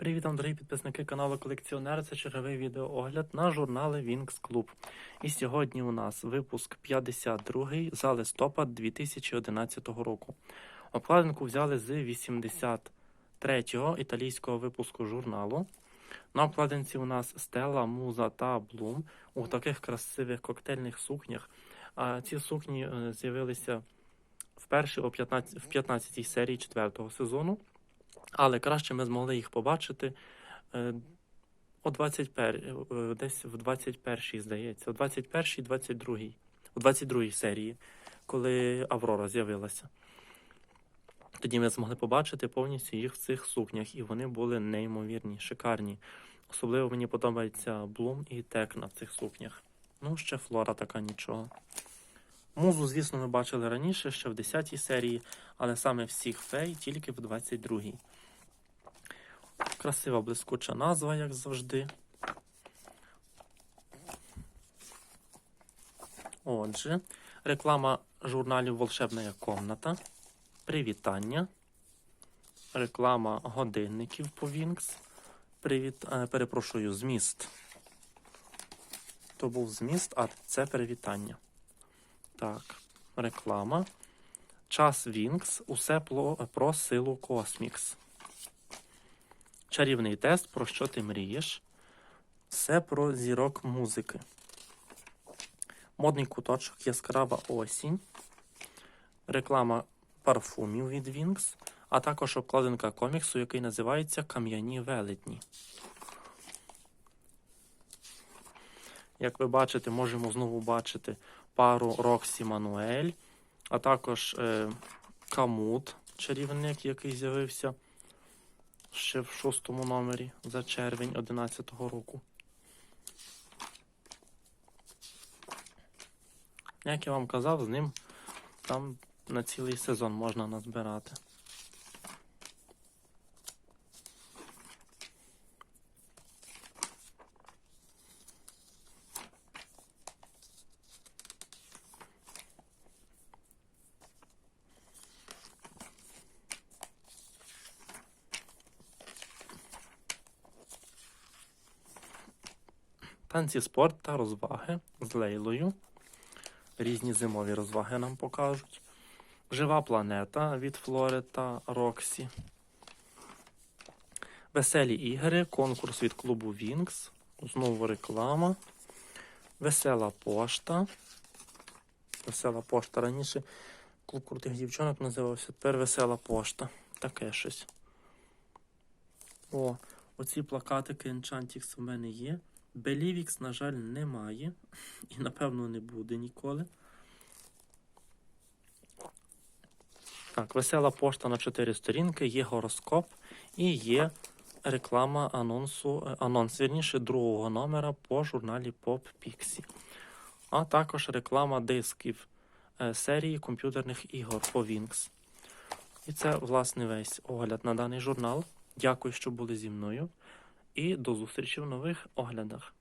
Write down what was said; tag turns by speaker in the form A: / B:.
A: Привіт, дорогі підписники каналу Колекціонер. Це черговий відеоогляд на журнали Wings Club. І сьогодні у нас випуск 52 за листопад 2011 року. Обкладинку взяли з 83-го італійського випуску журналу. На обкладинці у нас Стелла, Муза та Блум у таких красивих коктейльних сукнях. А ці сукні е, з'явилися вперше о 15, в 15-й серії 4-го сезону. Але краще ми змогли їх побачити е, о 21, е, десь в 21-й, здається, у 21-й, 22-й, у 22-й серії, коли Аврора з'явилася. Тоді ми змогли побачити повністю їх в цих сукнях, і вони були неймовірні, шикарні. Особливо мені подобається Блум і Текна в цих сукнях. Ну, ще флора така нічого. Музу, звісно, ми бачили раніше, ще в 10-й серії, але саме всіх фей тільки в 22-й. Красива блискуча назва, як завжди. Отже, реклама журналів Волшебна комната. Привітання. Реклама годинників по Вінкс. Привіт... е, Перепрошую, зміст. То був зміст, а це привітання. Так, реклама. Час Вінкс. Усе про силу Космікс. Чарівний тест, про що ти мрієш. Все про зірок музики. Модний куточок, яскрава осінь. Реклама парфумів від Вінкс, а також обкладинка коміксу, який називається Кам'яні велетні. Як ви бачите, можемо знову бачити пару Роксі Мануель, а також е, Камут, чарівник, який з'явився ще в шостому номері за червень 2011 року. Як я вам казав, з ним там на цілий сезон можна назбирати. Танці спорт та розваги з Лейлою. Різні зимові розваги нам покажуть. Жива планета від Флори та Роксі. Веселі ігри, конкурс від клубу Вінкс. Знову реклама. Весела пошта. Весела пошта. Раніше клуб крутих дівчонок називався. Тепер весела пошта. Таке щось. О, оці плакатики Enchantix у мене є. Белівікс, на жаль, немає. І, напевно, не буде ніколи. Так, весела пошта на 4 сторінки, є гороскоп і є реклама анонсу, е, анонс, вірніше, другого номера по журналі Pop Pixie. А також реклама дисків е, серії комп'ютерних ігор по Wings. І це, власне, весь огляд на даний журнал. Дякую, що були зі мною. І до зустрічі в нових оглядах.